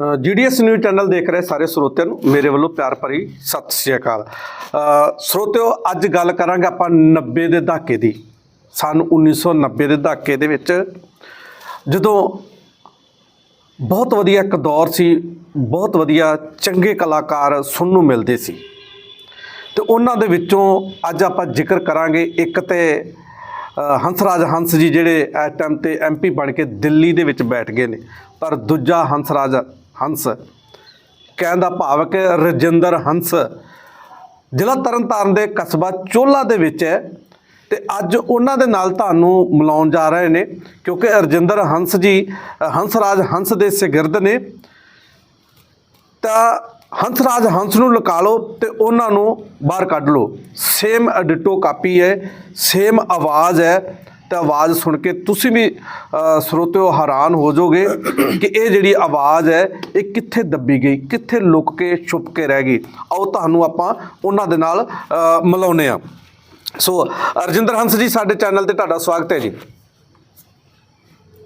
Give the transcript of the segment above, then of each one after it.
GDS news channel ਦੇਖ ਰਹੇ ਸਾਰੇ ਸਰੋਤਿਆਂ ਨੂੰ। ਮੇਰੇ ਵੱਲੋਂ ਪਿਆਰ ਭਰੀ ਸਤਿ ਸ਼੍ਰੀ ਅਕਾਲ। ਸਰੋਤਿਓ, ਅੱਜ ਗੱਲ ਕਰਾਂਗੇ ਆਪਾਂ 90 ਦੇ ਦਹਾਕੇ ਦੀ। ਸਨ 1990 ਦੇ ਦਹਾਕੇ ਦੇ ਵਿੱਚ ਜਦੋਂ ਬਹੁਤ ਵਧੀਆ ਇੱਕ ਦੌਰ ਸੀ, ਬਹੁਤ ਵਧੀਆ ਚੰਗੇ ਕਲਾਕਾਰ ਸੁਣਨ ਨੂੰ ਮਿਲਦੇ ਸੀ। ਤੇ ਉਹਨਾਂ ਦੇ ਵਿੱਚੋਂ ਅੱਜ ਆਪਾਂ ਜ਼ਿਕਰ ਕਰਾਂਗੇ ਇੱਕ ਤੇ ਹੰਸਰਾਜ ਹੰਸ ਜੀ ਜਿਹੜੇ ਇਸ ਟਾਈਮ ਤੇ ਐਮਪੀ ਬਣ ਕੇ ਦਿੱਲੀ ਦੇ ਵਿੱਚ ਬੈਠ ਗਏ ਨੇ। ਪਰ ਦੂਜਾ ਹੰਸਰਾਜ ਹੰਸ। ਕਹਿਣ ਦਾ ਭਾਵ ਹੈ ਕਿ ਰਜਿੰਦਰ ਹੰਸ ਜ਼ਿਲ੍ਹਾ ਤਰਨਤਾਰਨ ਦੇ ਕਸਬਾ ਚੋਲਾ ਦੇ ਵਿੱਚ ਹੈ ਤੇ ਅੱਜ ਉਹਨਾਂ ਦੇ ਨਾਲ ਤੁਹਾਨੂੰ ਮਿਲਾਉਣ ਜਾ ਰਹੇ ਨੇ ਕਿਉਂਕਿ ਰਜਿੰਦਰ ਹੰਸ ਜੀ ਅ, ਹੰਸਰਾਜ ਹੰਸ ਦੇ ਸਿਗਰਦ ਨੇ। ਤਾਂ ਹੰਸਰਾਜ ਹੰਸ ਨੂੰ ਲੁਕਾ ਲਓ ਤੇ ਉਹਨਾਂ ਨੂੰ ਬਾਹਰ ਕੱਢ ਲਓ। ਸੇਮ ਐਡਿਟੋ ਕਾਪੀ ਹੈ ਸੇਮ ਆਵਾਜ਼ ਹੈ। ਤੇ ਆਵਾਜ਼ ਸੁਣ ਕੇ ਤੁਸੀਂ ਵੀ ਅ, ਸਰੋਤਿਓ ਹੈਰਾਨ ਹੋ ਜਾਓਗੇ ਕਿ ਇਹ ਜਿਹੜੀ ਆਵਾਜ਼ ਹੈ ਇਹ ਕਿੱਥੇ ਦੱਬੀ ਗਈ ਕਿੱਥੇ ਲੁਕ ਕੇ ਛੁਪ ਕੇ ਰਹਿ ਗਈ। ਆਓ ਤੁਹਾਨੂੰ ਆਪਾਂ ਉਹਨਾਂ ਦੇ ਨਾਲ ਅ, ਮਿਲਾਉਂਦੇ ਆ ਸੋ ਰਜਿੰਦਰ ਹੰਸ ਜੀ ਸਾਡੇ ਚੈਨਲ ਤੇ ਤੁਹਾਡਾ ਸਵਾਗਤ ਹੈ ਜੀ।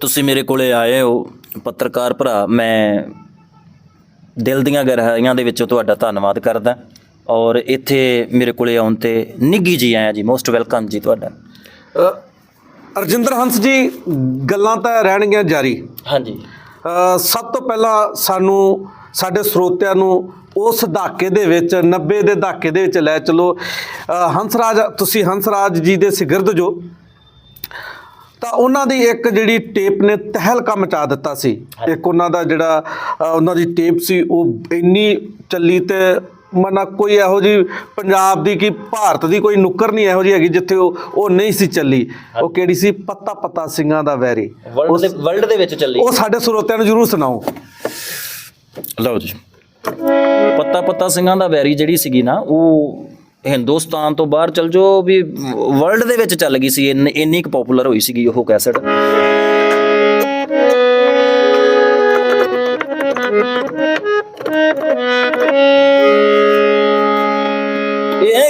ਤੁਸੀਂ ਮੇਰੇ ਕੋਲੇ ਆਏ ਹੋ ਪੱਤਰਕਾਰ ਭਰਾ ਮੈਂ ਦਿਲ ਦੀਆਂ ਗਹਿਰਾਈਆਂ ਦੇ ਵਿੱਚੋਂ ਤੁਹਾਡਾ ਧੰਨਵਾਦ ਕਰਦਾ। ਔਰ ਇੱਥੇ ਮੇਰੇ ਕੋਲੇ ਆਉਣ ਤੇ ਨਿੱਗੀ ਜੀ ਆਇਆ ਜੀ ਮੋਸਟ ਵੈਲਕਮ ਜੀ ਤੁਹਾਡਾ। ਅ, ਰਜਿੰਦਰ ਹੰਸ ਜੀ ਗੱਲਾਂ ਤਾਂ ਰਹਿਣਗੀਆਂ ਜਾਰੀ। ਹਾਂਜੀ। ਸਭ ਤੋਂ ਪਹਿਲਾਂ ਸਾਨੂੰ ਸਾਡੇ ਸਰੋਤਿਆਂ ਨੂੰ ਉਸ ਦਹਾਕੇ ਦੇ ਵਿੱਚ 90 ਦੇ ਦਹਾਕੇ ਦੇ ਵਿੱਚ ਲੈ ਚਲੋ। ਅ, ਹੰਸਰਾਜ ਤੁਸੀਂ ਹੰਸਰਾਜ ਜੀ ਦੇ ਸਿਗਰਦ ਜੋ। ਤਾਂ ਉਹਨਾਂ ਦੀ ਇੱਕ ਜਿਹੜੀ ਟੇਪ ਨੇ ਤਹਿਲਕਾ ਮਚਾ ਦਿੱਤਾ ਸੀ। ਇੱਕ ਉਹਨਾਂ ਦਾ ਜਿਹੜਾ ਉਹਨਾਂ ਦੀ ਟੇਪ ਸੀ ਉਹ ਇੰਨੀ ਚੱਲੀ ਤੇ ਮਨਾ ਕੋਈ ਇਹੋ ਜੀ ਪੰਜਾਬ ਦੀ ਕੀ ਭਾਰਤ ਦੀ ਕੋਈ ਨੁੱਕਰ ਨਹੀਂ ਇਹੋ ਜੀ ਹੈਗੀ ਜਿੱਥੇ ਉਹ ਉਹ ਨਹੀਂ ਸੀ ਚੱਲੀ। ਉਹ ਕਿਹੜੀ ਸੀ? ਪੱਤਾ ਪੱਤਾ ਸਿੰਘਾਂ ਦਾ ਵੈਰੀ। ਵਰਲਡ ਦੇ ਵਰਲਡ ਦੇ ਵਿੱਚ ਚੱਲੀ। ਉਹ ਸਾਡੇ ਸਰੋਤਿਆਂ ਨੂੰ ਜਰੂਰ ਸੁਣਾਓ। ਲਓ ਜੀ। ਪੱਤਾ ਪੱਤਾ ਸਿੰਘਾਂ ਦਾ ਵੈਰੀ ਜਿਹੜੀ ਸੀਗੀ ਨਾ ਉਹ ਹਿੰਦੁਸਤਾਨ ਤੋਂ ਬਾਹਰ ਚਲ ਜੋ ਵੀ ਵਰਲਡ ਦੇ ਵਿੱਚ ਚੱਲ ਗਈ ਸੀ। ਇੰਨ- ਇੰਨੀ ਕੁ ਪਪੂਲਰ ਹੋਈ ਸੀਗੀ ਉਹ ਕੈਸਟ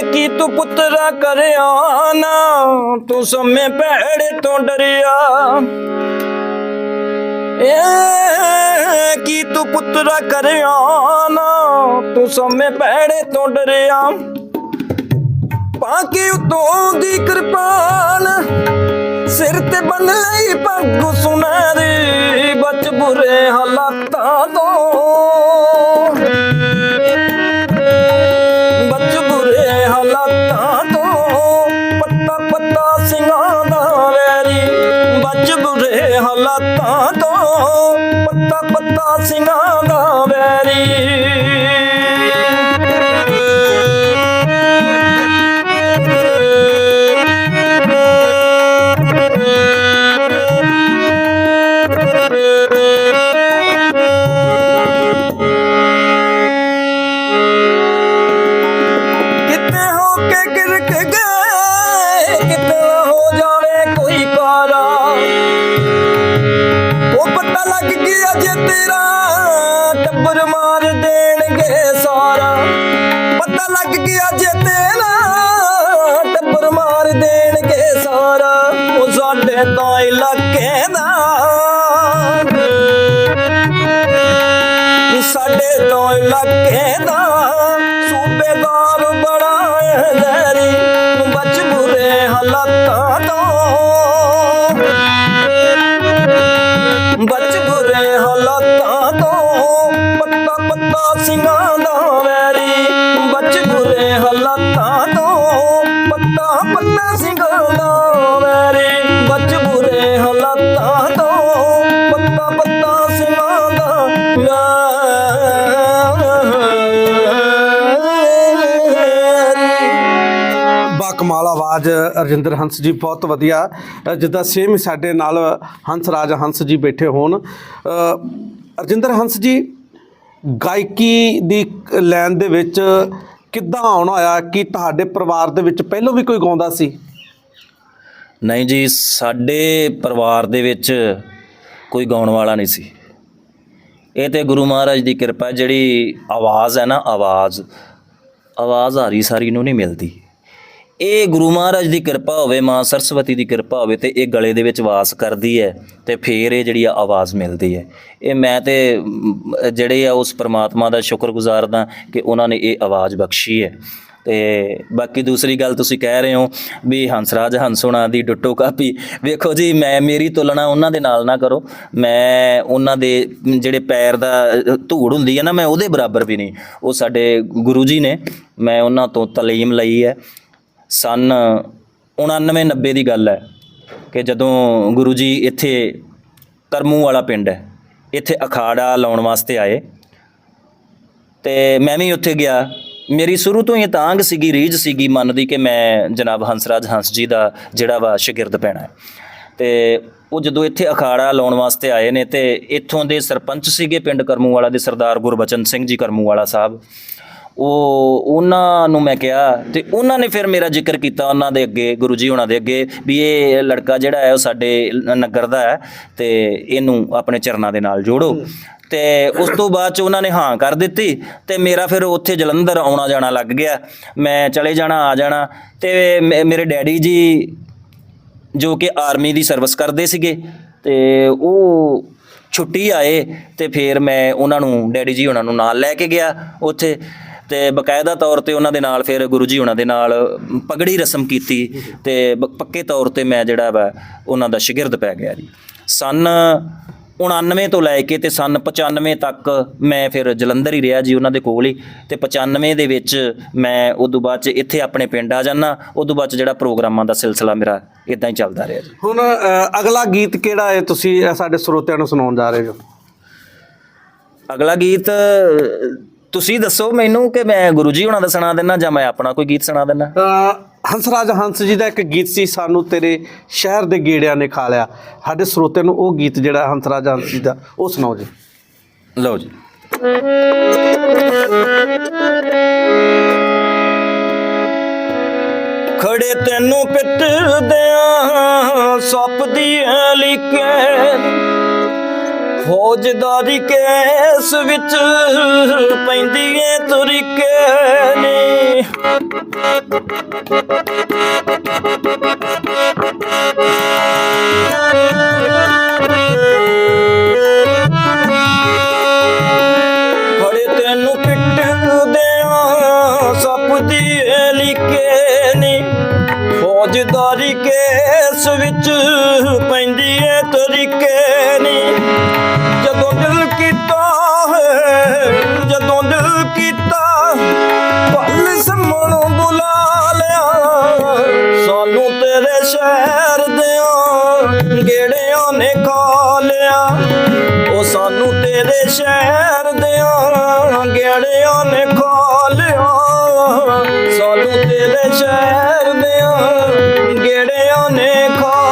ਕੀ ਤੂੰ ਪੁੱਤਰਾ ਕਰਿਆ ਨਾ? ਤੂੰ ਸਮੇ ਭੈੜੇ ਤੋਂ ਡਰਿਆ। ਏ, ਕੀ ਤੂੰ ਪੁੱਤਰਾ ਕਰਿਆ ਨਾ? ਤੂੰ ਸਮੇਂ ਭੈੜੇ ਤੋਂ ਡਰਿਆ। ਪਾਕੇ ਉਤੋਂ ਦੀ ਕਿਰਪਾਨ ਸਿਰ ਤੇ ਬੰਨ ਲਈ ਪੱਗ ਸੁਨਹਿਰੀ, ਬਚ ਬੁਰੇ ਹਾਲਾਤਾਂ ਤੋਂ। ਹਾਲਾਤਾਂ ਤੋਂ ਪੱਤਾ ਪੱਤਾ ਸਿੰਘਾਂ ਲੱਗ ਗਿਆ ਜੇ ਤੇਰਾ। ਟੱਬਰ ਮਾਰ ਦੇਣਗੇ ਸਾਰਾ। ਉਹ ਸਾਡੇ ਤਾਂ ਇਲਾਕੇ ਦਾ। ਸਾਡੇ ਤੋਂ ਇਲਾਕੇ ਦਾ। ਸੂਬੇਦਾਰ ਬੜਾ ਹੈ ਜ਼ਹਿਰੀ। ਬਚ ਬੁਰੇ ਹਾਲਾਤਾਂ ਤੋਂ। ਬਚ ਬੁਰੇ ਹਾਲਾਤਾਂ ਤੋਂ। ਪੱਤਾ ਪੱਤਾ ਸਿੰਘਾਂ ਦਾ ਵੈਰੀ ਬੁਰੇ ਹਾਲਾਤਾਂ ਤੋਂ ਪੱਤਾ ਪੱਤਾ ਸਿੰਘਾਂ ਦਾ ਵੈਰੀ ਬੁਰੇ ਹਾਲਾਤਾਂ ਤੋਂ ਪੱਤਾ ਪੱਤਾ ਸਿੰਘਾਂ ਬਾ ਕਮਾਲ ਆਵਾਜ਼ ਰਜਿੰਦਰ ਹੰਸ ਜੀ, ਬਹੁਤ ਵਧੀਆ। ਜਿੱਦਾਂ ਸੇਮ ਸਾਡੇ ਨਾਲ ਹੰਸ ਰਾਜ ਹੰਸ ਜੀ ਬੈਠੇ ਹੋਣ। ਰਜਿੰਦਰ ਹੰਸ ਜੀ, ਗਾਇਕੀ ਦੀ ਲੈਣ ਦੇ ਵਿੱਚ ਕਿੱਦਾਂ ਆਉਣਾ ਹੋਇਆ ਕਿ ਤੁਹਾਡੇ ਪਰਿਵਾਰ ਦੇ ਵਿੱਚ ਪਹਿਲਾਂ ਵੀ ਕੋਈ ਗਾਉਂਦਾ ਸੀ? ਨਹੀਂ ਜੀ, ਸਾਡੇ ਪਰਿਵਾਰ ਦੇ ਵਿੱਚ ਕੋਈ ਗਾਉਣ ਵਾਲਾ ਨਹੀਂ ਸੀ। ਇਹ ਤੇ ਗੁਰੂ ਮਹਾਰਾਜ ਦੀ ਕਿਰਪਾ ਜਿਹੜੀ ਆਵਾਜ਼ ਹੈ ਨਾ, ਆਵਾਜ਼। ਆਵਾਜ਼ ਹਾਰੀ ਸਾਰੀ ਨੂੰ ਨਹੀਂ ਮਿਲਦੀ। ਇਹ ਗੁਰੂ ਮਹਾਰਾਜ ਦੀ ਕਿਰਪਾ ਹੋਵੇ, ਮਾਂ ਸਰਸਵਤੀ ਦੀ ਕਿਰਪਾ ਹੋਵੇ ਤੇ ਇਹ ਗਲੇ ਦੇ ਵਿੱਚ ਵਾਸ ਕਰਦੀ ਹੈ ਤੇ ਫੇਰ ਇਹ ਜਿਹੜੀ ਆ ਆਵਾਜ਼ ਮਿਲਦੀ ਹੈ। ਇਹ ਮੈਂ ਤੇ ਜਿਹੜੇ ਆ ਉਸ ਪ੍ਰਮਾਤਮਾ ਦਾ ਸ਼ੁਕਰਗੁਜ਼ਾਰ ਦਾ ਕਿ ਉਹਨਾਂ ਨੇ ਇਹ ਆਵਾਜ਼ ਬਖਸ਼ੀ ਹੈ। ਤੇ ਬਾਕੀ ਦੂਸਰੀ ਗੱਲ ਤੁਸੀਂ ਕਹਿ ਰਹੇ ਹੋ ਵੀ ਹੰਸਰਾਜ ਹੰਸੋਣਾ ਦੀ ਡੁੱਟੋ ਕਾਪੀ, ਵੇਖੋ ਜੀ, ਮੈਂ ਮੇਰੀ ਤੁਲਨਾ ਉਹਨਾਂ ਦੇ ਨਾਲ ਨਾ ਕਰੋ। ਮੈਂ ਉਹਨਾਂ ਦੇ ਜਿਹੜੇ ਪੈਰ ਦਾ ਧੂੜ ਹੁੰਦੀ ਹੈ ਨਾ, ਮੈਂ ਉਹਦੇ ਬਰਾਬਰ ਵੀ ਨਹੀਂ। ਉਹ ਸਾਡੇ ਗੁਰੂ ਜੀ ਨੇ, ਮੈਂ ਉਹਨਾਂ ਤੋਂ ਤਾਲੀਮ ਲਈ ਹੈ। ਸਨ 99 90 ਦੀ ਗੱਲ ਹੈ ਕਿ ਜਦੋਂ ਗੁਰੂ ਜੀ ਇੱਥੇ ਕਰਮੂ ਵਾਲਾ ਪਿੰਡ ਹੈ, ਇੱਥੇ ਅਖਾੜਾ ਲਾਉਣ ਵਾਸਤੇ ਆਏ ਤੇ ਮੈਂ ਵੀ ਉੱਥੇ ਗਿਆ। ਮੇਰੀ ਸ਼ੁਰੂ ਤੋਂ ਹੀ ਇਹ ਤਾਂਗ ਸੀਗੀ, ਰੀਝ ਸੀਗੀ ਮਨ ਦੀ ਕਿ ਮੈਂ ਜਨਾਬ ਹੰਸਰਾਜ ਹੰਸ ਜੀ ਦਾ ਜਿਹੜਾ ਵਾ ਸ਼ਾਗਿਰਦ ਪੈਣਾ ਹੈ। ਤੇ ਉਹ ਜਦੋਂ ਇੱਥੇ ਅਖਾੜਾ ਲਾਉਣ ਵਾਸਤੇ ਆਏ ਨੇ ਤੇ ਇੱਥੋਂ ਦੇ ਸਰਪੰਚ ਸੀਗੇ ਪਿੰਡ ਕਰਮੂਵਾਲਾ ਦੇ ਸਰਦਾਰ ਗੁਰਬਚਨ ਸਿੰਘ ਜੀ ਕਰਮੂਵਾਲਾ ਸਾਹਿਬ। ਉਹ ਉਹਨਾਂ ਨੂੰ ਮੈਂ ਕਿਹਾ ਤੇ ਉਹਨਾਂ ਨੇ ਫਿਰ ਮੇਰਾ ਜ਼ਿਕਰ ਕੀਤਾ ਉਹਨਾਂ ਦੇ ਅੱਗੇ ਗੁਰੂ ਜੀ ਉਹਨਾਂ ਦੇ ਅੱਗੇ ਵੀ ਇਹ ਲੜਕਾ ਜਿਹੜਾ ਹੈ ਉਹ ਸਾਡੇ ਨਗਰ ਦਾ ਹੈ ਤੇ ਇਹਨੂੰ ਆਪਣੇ ਚਰਨਾਂ ਦੇ ਨਾਲ ਜੋੜੋ। ਤੇ ਉਸ ਤੋਂ ਬਾਅਦ ਚ ਉਹਨਾਂ ਨੇ ਹਾਂ ਕਰ ਦਿੱਤੀ ਤੇ ਮੇਰਾ ਫਿਰ ਉੱਥੇ ਜਲੰਧਰ ਆਉਣਾ ਜਾਣਾ ਲੱਗ ਗਿਆ। ਮੈਂ ਚਲੇ ਜਾਣਾ ਆ ਜਾਣਾ ਤੇ ਮੇਰੇ ਡੈਡੀ ਜੀ ਜੋ ਕਿ ਆਰਮੀ ਦੀ ਸਰਵਿਸ ਕਰਦੇ ਸੀਗੇ ਤੇ ਉਹ ਛੁੱਟੀ ਆਏ ਤੇ ਫਿਰ ਮੈਂ ਉਹਨਾਂ ਨੂੰ ਡੈਡੀ ਜੀ ਉਹਨਾਂ ਨੂੰ ਨਾਲ ਲੈ ਕੇ ਗਿਆ ਉੱਥੇ। ਤੇ ਬਕਾਇਦਾ ਤੌਰ ਤੇ ਉਹਨਾਂ ਦੇ ਨਾਲ ਫਿਰ ਗੁਰੂ ਜੀ ਉਹਨਾਂ ਦੇ ਨਾਲ ਪਗੜੀ ਰਸਮ ਕੀਤੀ ਤੇ ਪੱਕੇ ਤੌਰ ਤੇ ਮੈਂ ਜਿਹੜਾ ਵਾ ਉਹਨਾਂ ਦਾ ਸ਼ਾਗਿਰਦ ਪੈ ਗਿਆ ਜੀ। ਸਨ 99 ਤੋਂ ਲੈ ਕੇ ਤੇ ਸਨ 95 ਤੱਕ ਮੈਂ ਫਿਰ ਜਲੰਧਰ ਹੀ ਰਿਹਾ ਜੀ ਉਹਨਾਂ ਦੇ ਕੋਲ ਹੀ ਤੇ 95 ਦੇ ਵਿੱਚ ਮੈਂ ਉਦੋਂ ਬਾਅਦ ਚ ਇੱਥੇ ਆਪਣੇ ਪਿੰਡ ਆ ਜਾਣਾ ਉਦੋਂ ਬਾਅਦ ਚ ਜਿਹੜਾ ਪ੍ਰੋਗਰਾਮਾਂ ਦਾ ਸਿਲਸਿਲਾ ਮੇਰਾ ਇਦਾਂ ਹੀ ਚੱਲਦਾ ਰਿਹਾ ਜੀ। ਹੁਣ ਅਗਲਾ ਗੀਤ ਕਿਹੜਾ ਹੈ ਤੁਸੀਂ ਸਾਡੇ ਸਰੋਤਿਆਂ ਨੂੰ ਸੁਣਾਉਣ ਜਾ ਰਹੇ ਹੋ? ਅਗਲਾ ਗੀਤ ਤੁਸੀਂ ਦੱਸੋ ਮੈਨੂੰ ਕਿ ਮੈਂ ਗੁਰੂ ਜੀ ਹੁਣਾਂ ਦਾ ਸੁਣਾ ਦੇਣਾ ਜਾਂ ਮੈਂ ਆਪਣਾ ਕੋਈ ਗੀਤ ਸੁਣਾ ਦੇਣਾ ਹੰਸਰਾਜ ਹੰਸ ਜੀ ਦਾ ਇੱਕ ਗੀਤ ਸੀ ਸਾਨੂੰ ਤੇਰੇ ਸ਼ਹਿਰ ਦੇ ਗੇੜਿਆਂ ਨੇ ਖਾ ਲਿਆ। ਸਾਡੇ ਸਰੋਤਿਆਂ ਨੂੰ ਉਹ ਗੀਤ ਜਿਹੜਾ ਹੰਸਰਾਜ ਹੰਸ ਜੀ ਦਾ ਉਹ ਸੁਣਾਓ ਜੀ। ਲਓ ਜੀ। ਖੜੇ ਤੈਨੂੰ ਪਿੱਟਦਿਆਂ ਸੱਪ ਦੀ ਲਿਕੇ। ਫੌਜਦਾਰੀ ਕੇਸ ਵਿੱਚ ਪੈਂਦੀ ਏ ਤਰੀਕੇ ਨੇ। ਤੇਰੇ ਸ਼ਹਿਰ ਦਿਆਂ ਗੇੜਿਆਂ ਨੇ ਖਾ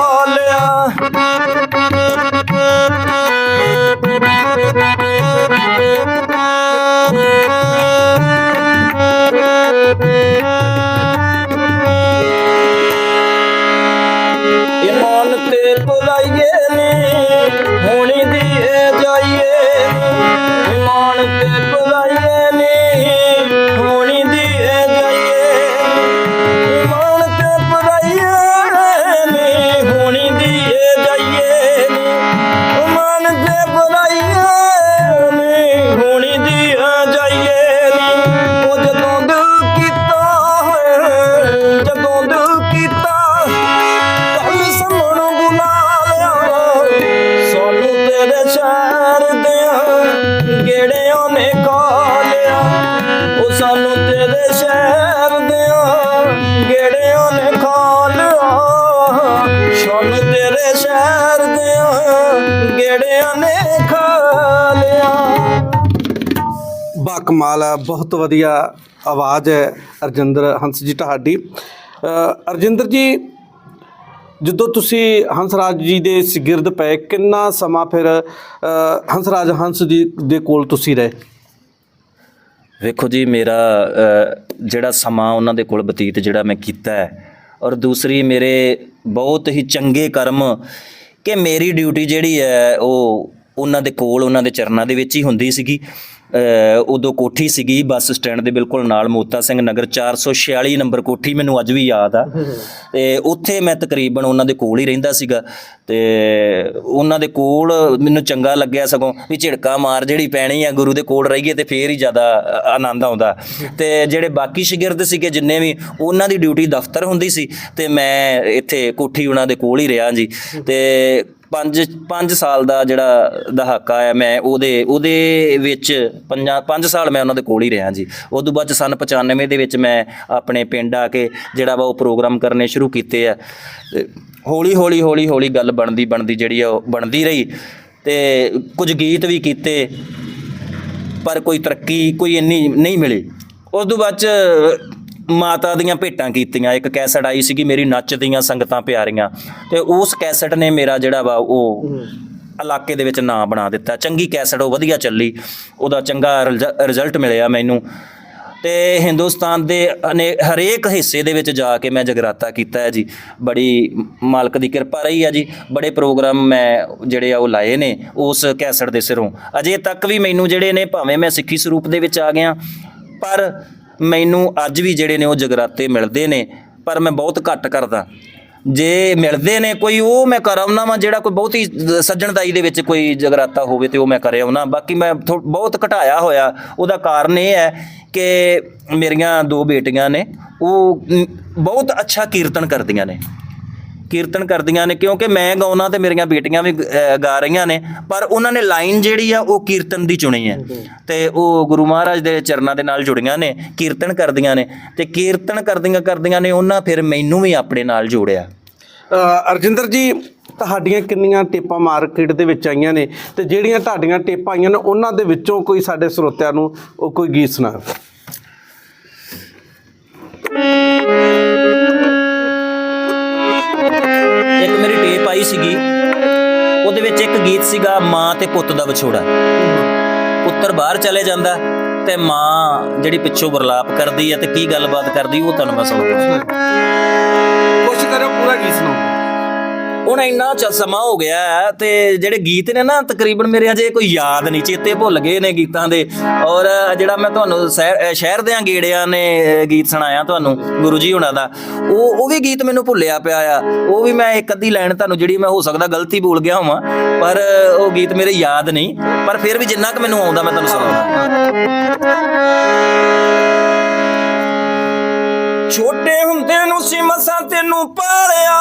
ਕਮਾਲ ਹੈ ਬਹੁਤ ਵਧੀਆ ਆਵਾਜ਼ ਹੈ ਅਰਜਿੰਦਰ ਹੰਸ ਜੀ ਤੁਹਾਡੀ। ਅ, ਅਰਜਿੰਦਰ ਜੀ ਜਦੋਂ ਤੁਸੀਂ ਹੰਸਰਾਜ ਜੀ ਦੇ ਸਿਗਿਰਦ ਪਏ ਕਿੰਨਾ ਸਮਾਂ ਫਿਰ ਹੰਸਰਾਜ ਹੰਸ ਜੀ ਦੇ ਕੋਲ ਤੁਸੀਂ ਰਹੇ? ਵੇਖੋ ਜੀ ਮੇਰਾ ਜਿਹੜਾ ਸਮਾਂ ਉਹਨਾਂ ਦੇ ਕੋਲ ਬਤੀਤ ਜਿਹੜਾ ਮੈਂ ਕੀਤਾ ਹੈ ਔਰ ਦੂਸਰੀ ਮੇਰੇ ਬਹੁਤ ਹੀ ਚੰਗੇ ਕਰਮ ਕਿ ਮੇਰੀ ਡਿਊਟੀ ਜਿਹੜੀ ਹੈ ਉਹ ਉਹਨਾਂ ਦੇ ਕੋਲ ਉਹਨਾਂ ਦੇ ਚਰਨਾਂ ਦੇ ਵਿੱਚ ਹੀ ਹੁੰਦੀ ਸੀਗੀ। ਉਦੋਂ ਕੋਠੀ ਸੀਗੀ ਬੱਸ ਸਟੈਂਡ ਦੇ ਬਿਲਕੁਲ ਨਾਲ ਮੋਤਾ ਸਿੰਘ ਨਗਰ 446 ਨੰਬਰ ਕੋਠੀ ਮੈਨੂੰ ਅੱਜ ਵੀ ਯਾਦ ਆ। ਤੇ ਉੱਥੇ ਮੈਂ ਤਕਰੀਬਨ ਉਹਨਾਂ ਦੇ ਕੋਲ ਹੀ ਰਹਿੰਦਾ ਸੀਗਾ ਤੇ ਉਹਨਾਂ ਦੇ ਕੋਲ ਮੈਨੂੰ ਚੰਗਾ ਲੱਗਿਆ ਸਗੋਂ ਵੀ ਝਿੜਕਾ ਮਾਰ ਜਿਹੜੀ ਪੈਣੀ ਆ ਗੁਰੂ ਦੇ ਕੋਲ ਰਹੀਏ ਤੇ ਫੇਰ ਹੀ ਜ਼ਿਆਦਾ ਆਨੰਦ ਆਉਂਦਾ। ਤੇ ਜਿਹੜੇ ਬਾਕੀ ਸ਼ਾਗਿਰਦ ਸੀਗੇ ਜਿੰਨੇ ਵੀ, ਉਹਨਾਂ ਦੀ ਡਿਊਟੀ ਦਫ਼ਤਰ ਹੁੰਦੀ ਸੀ ਤੇ ਮੈਂ ਇੱਥੇ ਕੋਠੀ ਉਹਨਾਂ ਦੇ ਕੋਲ ਹੀ ਰਿਹਾ ਜੀ। ਤੇ ਪੰਜ ਪੰਜ ਸਾਲ ਦਾ ਜਿਹੜਾ ਦਹਾਕਾ ਆ ਮੈਂ ਉਹਦੇ ਉਹਦੇ ਵਿੱਚ ਪੰਜਾਂ ਪੰਜ ਸਾਲ ਮੈਂ ਉਹਨਾਂ ਦੇ ਕੋਲ ਹੀ ਰਿਹਾ ਜੀ। ਉਸ ਤੋਂ ਬਾਅਦ 'ਚ ਸੰਨ 95 ਦੇ ਵਿੱਚ ਮੈਂ ਆਪਣੇ ਪਿੰਡ ਆ ਕੇ ਜਿਹੜਾ ਵਾ ਉਹ ਪ੍ਰੋਗਰਾਮ ਕਰਨੇ ਸ਼ੁਰੂ ਕੀਤੇ ਆ। ਤੇ ਹੌਲੀ ਹੌਲੀ ਹੌਲੀ ਹੌਲੀ ਗੱਲ ਬਣਦੀ ਬਣਦੀ ਜਿਹੜੀ ਆ ਉਹ ਬਣਦੀ ਰਹੀ। ਤੇ ਕੁਝ ਗੀਤ ਵੀ ਕੀਤੇ, ਪਰ ਕੋਈ ਤਰੱਕੀ ਕੋਈ ਇੰਨੀ ਨਹੀਂ ਮਿਲੀ। ਉਸ ਤੋਂ ਬਾਅਦ ਚ ਮਾਤਾ ਦੀਆਂ ਭੇਟਾਂ ਕੀਤੀਆਂ ਇੱਕ ਕੈਸਟ ਆਈ ਸੀਗੀ ਮੇਰੀ ਨੱਚਦੀਆਂ ਸੰਗਤਾਂ ਪਿਆਰੀਆਂ ਤੇ ਉਸ ਕੈਸਟ ਨੇ ਮੇਰਾ ਜਿਹੜਾ ਵਾ ਉਹ ਇਲਾਕੇ ਦੇ ਵਿੱਚ ਨਾਂ ਬਣਾ ਦਿੱਤਾ। ਚੰਗੀ ਕੈਸਟ ਉਹ ਵਧੀਆ ਚੱਲੀ ਉਹਦਾ ਚੰਗਾ ਰਿਜ਼ਲਟ ਮਿਲਿਆ ਮੈਨੂੰ। ਤੇ ਹਿੰਦੁਸਤਾਨ ਦੇ ਅਨੇ ਹਰੇਕ ਹਿੱਸੇ ਦੇ ਵਿੱਚ ਜਾ ਕੇ ਮੈਂ ਜਗਰਾਤਾ ਕੀਤਾ ਹੈ ਜੀ। ਬੜੀ ਮਾਲਕ ਦੀ ਕਿਰਪਾ ਰਹੀ ਹੈ ਜੀ। ਬੜੇ ਪ੍ਰੋਗਰਾਮ ਮੈਂ ਜਿਹੜੇ ਆ ਉਹ ਲਾਏ ਨੇ ਉਸ ਕੈਸਟ ਦੇ ਸਿਰੋਂ। ਅਜੇ ਤੱਕ ਵੀ ਮੈਨੂੰ ਜਿਹੜੇ ਨੇ ਭਾਵੇਂ ਮੈਂ ਸਿੱਖੀ ਸਰੂਪ ਦੇ ਵਿੱਚ ਆ ਗਿਆ ਪਰ ਮੈਨੂੰ ਅੱਜ ਵੀ ਜਿਹੜੇ ਨੇ ਉਹ ਜਗਰਾਤੇ ਮਿਲਦੇ ਨੇ, ਪਰ ਮੈਂ ਬਹੁਤ ਘੱਟ ਕਰਦਾ। ਜੇ ਮਿਲਦੇ ਨੇ ਕੋਈ, ਉਹ ਮੈਂ ਕਰ ਆਉਣਾ ਵਾ, ਜਿਹੜਾ ਕੋਈ ਬਹੁਤੀ ਸੱਜਣਦਾਈ ਦੇ ਵਿੱਚ ਕੋਈ ਜਗਰਾਤਾ ਹੋਵੇ ਤੇ ਉਹ ਮੈਂ ਕਰਿਆ ਆਉਣਾ ਬਾਕੀ ਮੈਂ ਥੋ- ਬਹੁਤ ਘਟਾਇਆ ਹੋਇਆ। ਉਹਦਾ ਕਾਰਨ ਇਹ ਹੈ ਕਿ ਮੇਰੀਆਂ ਦੋ ਬੇਟੀਆਂ ਨੇ, ਉਹ ਬਹੁਤ ਅੱਛਾ ਕੀਰਤਨ ਕਰਦੀਆਂ ਨੇ। ਕੀਰਤਨ ਕਰਦੀਆਂ ਨੇ ਕਿਉਂਕਿ ਮੈਂ ਗਾਉਣਾ ਤੇ ਮੇਰੀਆਂ ਬੇਟੀਆਂ ਵੀ ਗਾ ਰਹੀਆਂ ਨੇ ਪਰ ਉਹਨਾਂ ਨੇ ਲਾਈਨ ਜਿਹੜੀ ਆ ਉਹ ਕੀਰਤਨ ਦੀ ਚੁਣੀ ਹੈ। ਤੇ ਉਹ ਗੁਰੂ ਮਹਾਰਾਜ ਦੇ ਚਰਨਾਂ ਦੇ ਨਾਲ ਜੁੜੀਆਂ ਨੇ ਕੀਰਤਨ ਕਰਦੀਆਂ ਨੇ ਤੇ ਕੀਰਤਨ ਕਰਦੀਆਂ ਕਰਦੀਆਂ ਨੇ ਉਹਨਾਂ ਫਿਰ ਮੈਨੂੰ ਵੀ ਆਪਣੇ ਨਾਲ ਜੋੜਿਆ। ਅਰਜਿੰਦਰ ਜੀ ਤੁਹਾਡੀਆਂ ਕਿੰਨੀਆਂ ਟੇਪਾਂ ਮਾਰਕੀਟ ਦੇ ਵਿੱਚ ਆਈਆਂ ਨੇ ਤੇ ਜਿਹੜੀਆਂ ਤੁਹਾਡੀਆਂ ਟੇਪਾਂ ਆਈਆਂ ਨੇ ਉਹਨਾਂ ਦੇ ਵਿੱਚੋਂ ਕੋਈ ਸਾਡੇ ਸਰੋਤਿਆਂ ਨੂੰ ਉਹ ਕੋਈ ਗੀਤ ਸੁਣਾ ਇੱਕ ਮੇਰੀ ਟੇਪ ਆਈ ਸੀਗੀ। ਉਹਦੇ ਵਿੱਚ ਇੱਕ ਗੀਤ ਸੀਗਾ, ਮਾਂ ਤੇ ਪੁੱਤ ਦਾ ਵਿਛੋੜਾ। ਪੁੱਤਰ ਬਾਹਰ ਚਲੇ ਜਾਂਦਾ ਤੇ ਮਾਂ ਜਿਹੜੀ ਪਿੱਛੋਂ ਬਰਲਾਪ ਕਰਦੀ ਹੈ ਤੇ ਕੀ ਗੱਲਬਾਤ ਕਰਦੀ, ਉਹ ਤੁਹਾਨੂੰ ਮੈਂ ਸੁਣਾਉਂਦਾ। ਕੋਸ਼ਿਸ਼ ਕਰਿਓ ਪੂਰਾ ਗੀਤ ਸੁਣਾਓ। ਹੁਣ ਇੰਨਾ ਚ ਸਮਾਂ ਹੋ ਗਿਆ ਹੈ ਤੇ ਜਿਹੜੇ ਗੀਤ ਨੇ ਨਾ, ਤਕਰੀਬਨ ਮੇਰੇ ਅਜੇ ਕੋਈ ਯਾਦ ਨਹੀਂ, ਚੇਤੇ ਭੁੱਲ ਗਏ ਨੇ ਗੀਤਾਂ ਦੇ। ਔਰ ਜਿਹੜਾ ਮੈਂ ਤੁਹਾਨੂੰ ਸ਼ਹਿਰ ਦਿਆਂ ਗੇੜਿਆਂ ਨੇ ਗੀਤ ਸੁਣਾਇਆ ਤੁਹਾਨੂੰ, ਗੁਰੂ ਜੀ ਹੁਣਾਂ ਦਾ, ਉਹ ਉਹ ਵੀ ਗੀਤ ਮੈਨੂੰ ਭੁੱਲਿਆ ਪਿਆ ਆ। ਉਹ ਵੀ ਮੈਂ ਇੱਕ ਅੱਧੀ ਲਾਈਨ ਤੁਹਾਨੂੰ ਜਿਹੜੀ ਮੈਂ ਹੋ ਸਕਦਾ ਗਲਤੀ ਬੋਲ ਗਿਆ ਹੋਵਾਂ, ਪਰ ਉਹ ਗੀਤ ਮੇਰੇ ਯਾਦ ਨਹੀਂ। ਪਰ ਫਿਰ ਵੀ ਜਿੰਨਾ ਕੁ ਮੈਨੂੰ ਆਉਂਦਾ, ਮੈਂ ਤੁਹਾਨੂੰ ਸੁਣਾਉਂਦਾ। ਛੋਟੇ ਹੁੰਦੇ ਨੂੰ ਸੀ ਮਸਾਂ ਤੈਨੂੰ ਪਾਲਿਆ।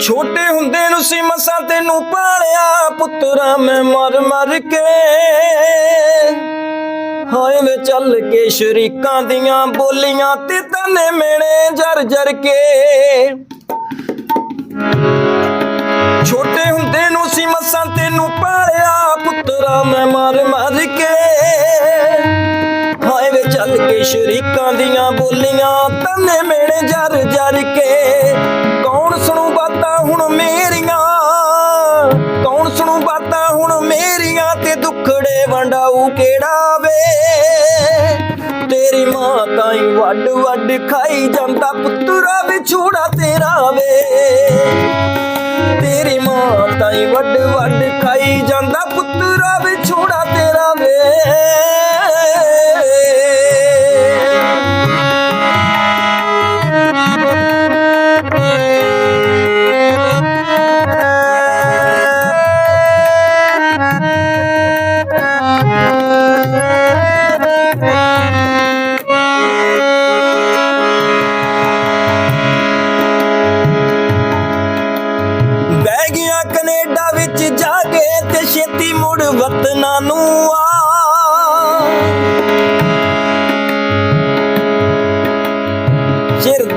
ਛੋਟੇ ਹੁੰਦੇ ਨੂੰ ਸੀ ਮਸਾਂ ਤੈਨੂੰ ਪਾਲਿਆ, ਪੁੱਤਰਾ ਮੈਂ ਮਰ ਮਰ ਕੇ। ਹਾਏ ਵੇ ਚੱਲ ਕੇ ਸ਼ਰੀਕਾਂ ਦੀਆਂ ਬੋਲੀਆਂ ਤੇ ਤਨੇ ਮੇਣੇ ਜਰ ਜਰ ਕੇ। ਛੋਟੇ ਹੁੰਦੇ ਨੂੰ ਸੀ ਮਸਾਂ ਤੈਨੂੰ ਪਾਲਿਆ, ਪੁੱਤਰਾ ਮੈਂ ਮਰ ਮਰ ਕੇ। ਕੇ ਸ਼ਰੀਕਾਂ ਦੀਆਂ ਬੋਲੀਆਂ ਤੰਨੇ ਮੇਣੇ ਜਰ ਜਰ ਕੇ। ਕੌਣ ਸੁਣੂ ਬਾਤਾਂ ਹੁਣ ਮੇਰੀਆਂ? ਕੌਣ ਸੁਣੂ ਬਾਤਾਂ ਹੁਣ ਮੇਰੀਆਂ ਤੇ ਦੁੱਖੜੇ ਵੰਡਾਊ ਕਿਹੜਾ ਵੇ? ਤੇਰੀ ਮਾਂ ਤਾਈ ਵੱਡ ਵੱਡ ਖਾਈ ਜਾਂਦਾ ਪੁੱਤਰਾ ਵਿਛੋੜਾ ਤੇਰਾ ਵੇ। ਤੇਰੀ ਮਾਂ ਤਾਈ ਵੱਡ ਵੱਡ ਖਾਈ ਜਾਂਦਾ ਪੁੱਤਰਾ ਵਿਛੋੜਾ ਤੇਰਾ ਵੇ।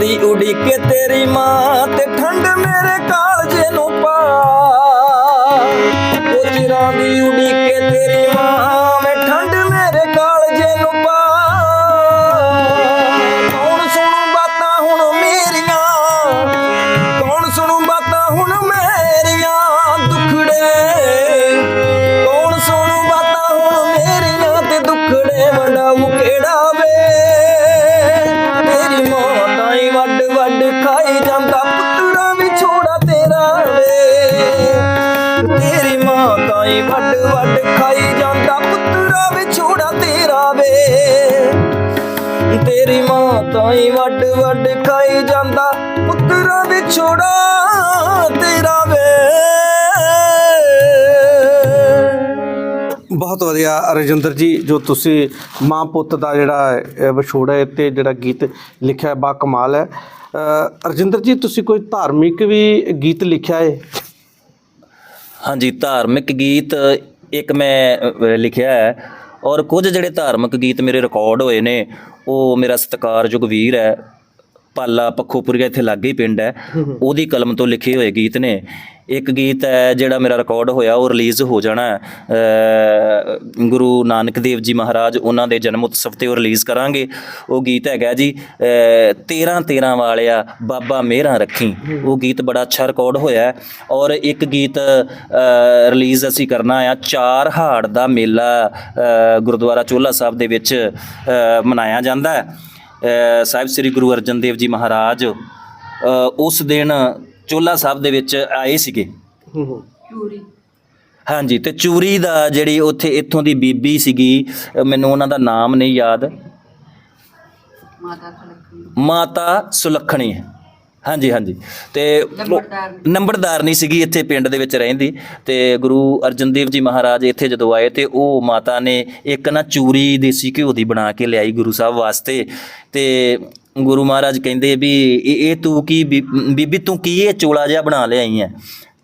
ਚਿਰਦੀ ਉਡੀਕੇ ਤੇਰੀ ਮਾਂ ਤੇ ਠੰਡ ਮੇਰੇ ਕਾਲਜੇ ਨੂੰ ਪਾ। ਉਹ ਚਿਰਾਂ ਦੀ ਉਡੀਕੇ ਤੇਰੀ ਮਾਂ, ਮੈਂ ਠੰਡ ਮੇਰੇ ਕਾਲਜੇ ਨੂੰ ਪਾ। ਵਿਛੋੜਾ ਤੇਰਾ ਵੇ। ਬਹੁਤ ਵਧੀਆ। ਰਜਿੰਦਰ ਜੀ ਜੋ ਤੁਸੀਂ ਮਾਂ ਪੁੱਤ ਦਾ ਜਿਹੜਾ ਵਿਛੋੜਾ ਹੈ ਤੇ ਜਿਹੜਾ ਗੀਤ ਲਿਖਿਆ ਹੈ ਬਾ ਕਮਾਲ ਹੈ। ਅ, ਰਜਿੰਦਰ ਜੀ ਤੁਸੀਂ ਕੋਈ ਧਾਰਮਿਕ ਵੀ ਗੀਤ ਲਿਖਿਆ ਹੈ? ਹਾਂਜੀ ਧਾਰਮਿਕ ਗੀਤ ਇੱਕ ਮੈਂ ਲਿਖਿਆ ਹੈ ਔਰ ਕੁਝ ਜਿਹੜੇ ਧਾਰਮਿਕ ਗੀਤ ਮੇਰੇ ਰਿਕਾਰਡ ਹੋਏ ਨੇ ਉਹ ਮੇਰਾ ਸਤਿਕਾਰਯੋਗ ਵੀਰ ਹੈ। ਪਾਲਾ ਪੱਖੋਪੁਰੀਆ ਇੱਥੇ ਲਾਗੇ ਹੀ ਪਿੰਡ ਹੈ। ਉਹਦੀ ਕਲਮ ਤੋਂ ਲਿਖੇ ਹੋਏ ਗੀਤ ਨੇ। ਇੱਕ ਗੀਤ ਹੈ ਜਿਹੜਾ ਮੇਰਾ ਰਿਕਾਰਡ ਹੋਇਆ ਉਹ ਰਿਲੀਜ਼ ਹੋ ਜਾਣਾ ਹੈ, ਗੁਰੂ ਨਾਨਕ ਦੇਵ ਜੀ ਮਹਾਰਾਜ ਉਹਨਾਂ ਦੇ ਜਨਮ ਉਤਸਵ ਤੇ ਉਹ ਰਿਲੀਜ਼ ਕਰਾਂਗੇ। ਉਹ ਗੀਤ ਹੈਗਾ ਜੀ 13 13 ਵਾਲਿਆ ਬਾਬਾ ਮਿਹਰਾਂ ਰੱਖੀ। ਉਹ ਗੀਤ ਬੜਾ ਅੱਛਾ ਰਿਕਾਰਡ ਹੋਇਆ ਔਰ ਇੱਕ ਗੀਤ ਰਿਲੀਜ਼ ਅਸੀਂ ਕਰਨਾ ਆ ਚਾਰ ਹਾੜ ਦਾ ਮੇਲਾ ਗੁਰਦੁਆਰਾ ਚੋਲਾ ਸਾਹਿਬ ਦੇ ਵਿੱਚ ਮਨਾਇਆ ਜਾਂਦਾ ਹੈ। ਸਾਹਿਬ ਸ੍ਰੀ ਗੁਰੂ ਅਰਜਨ ਦੇਵ ਜੀ ਮਹਾਰਾਜ ਉਸ ਦਿਨ ਚੋਲਾ ਸਾਹਿਬ ਦੇ ਵਿੱਚ ਆਏ ਸੀਗੇ। ਹਾਂਜੀ ਤੇ ਚੂਰੀ ਦਾ ਜਿਹੜੀ ਉੱਥੇ ਇੱਥੋਂ ਦੀ ਬੀਬੀ ਸੀਗੀ ਮੈਨੂੰ ਉਹਨਾਂ ਦਾ ਨਾਮ ਨਹੀਂ ਯਾਦ। ਮਾਤਾ ਸੁਲੱਖਣੀ। ਹਾਂਜੀ ਹਾਂਜੀ। ਤੇ ਨੰਬਰਦਾਰ ਨਹੀਂ ਸੀਗੀ ਇੱਥੇ ਪਿੰਡ ਦੇ ਵਿੱਚ ਰਹਿੰਦੀ। ਤੇ ਗੁਰੂ ਅਰਜਨ ਦੇਵ ਜੀ ਮਹਾਰਾਜ ਇੱਥੇ ਜਦੋਂ ਆਏ ਤੇ ਉਹ ਮਾਤਾ ਨੇ ਇੱਕ ਨਾ ਚੂਰੀ ਦੇਸੀ ਘਿਓ ਦੀ ਬਣਾ ਕੇ ਲਿਆਈ ਗੁਰੂ ਸਾਹਿਬ ਵਾਸਤੇ। ਤੇ ਗੁਰੂ ਮਹਾਰਾਜ ਕਹਿੰਦੇ ਵੀ ਇਹ ਇਹ ਤੂੰ ਕੀ ਬੀ- ਬੀਬੀ ਤੂੰ ਕੀ ਇਹ ਚੋਲਾ ਜਿਹਾ ਬਣਾ ਲਿਆਈ ਹੈ